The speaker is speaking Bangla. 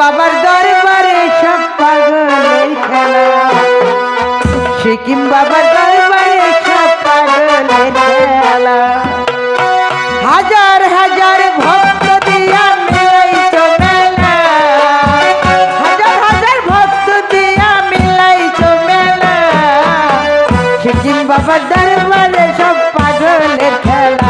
বাবার দরবারে সব পাগল খেলা। সিকিম বাবার দরবারে সব পাগল খেলা। হাজার হাজার ভক্ত দিয়া মিলাইছো মেলা। হাজার হাজার ভক্ত দিয়া মিলাইছো মেলা। সিকিম বাবার দরবারে সব পাগল খেলা।